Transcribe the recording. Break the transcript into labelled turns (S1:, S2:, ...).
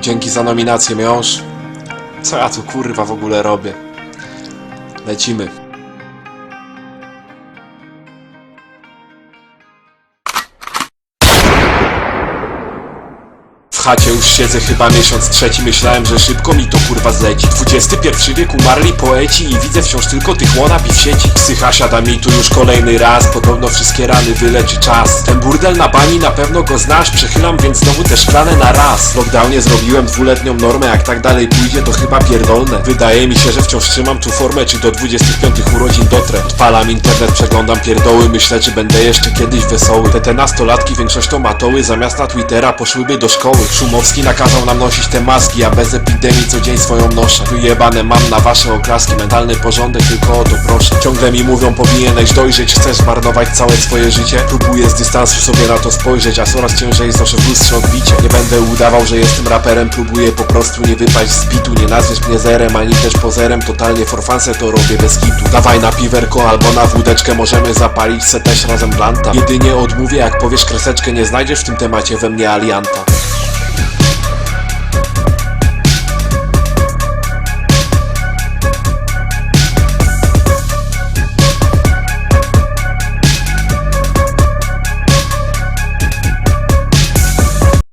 S1: Dzięki za nominację, miąż. Co ja tu kurwa w ogóle robię? Lecimy. Chacie już siedzę chyba miesiąc trzeci. Myślałem, że szybko mi to kurwa zleci. XXI wiek umarli poeci I widzę wciąż tylko tych łonabi w sieci. Psycha siada mi tu już kolejny raz. Podobno wszystkie rany wyleczy czas. Ten burdel na bani na pewno go znasz. Przechylam więc znowu te szklane na raz. W lockdownie zrobiłem dwuletnią normę Jak tak dalej pójdzie to chyba pierdolne. Wydaje mi się, że wciąż trzymam tu formę Czy do 25 urodzin dotrę. Odpalam internet, przeglądam pierdoły Myślę, czy będę jeszcze kiedyś wesoły. Te te nastolatki większością matoły Zamiast na Twittera poszłyby do szkoły Szumowski nakazał nam nosić te maski A bez epidemii co dzień swoją noszę. Wyjebane mam na wasze oklaski Mentalny porządek, tylko o to proszę. Ciągle mi mówią powinieneś dojrzeć Chcesz zmarnować całe swoje życie? Próbuję z dystansu sobie na to spojrzeć A coraz ciężej znoszę w lustrze odbicie Nie będę udawał, że jestem raperem Próbuję po prostu nie wypaść z bitu. Nie nazwiesz mnie zerem, ani też pozerem Totalnie forfanse to robię bez kitu. Dawaj na piwerko albo na wódeczkę Możemy zapalić se też razem blanta. Jedynie odmówię jak powiesz kreseczkę Nie znajdziesz w tym temacie we mnie alianta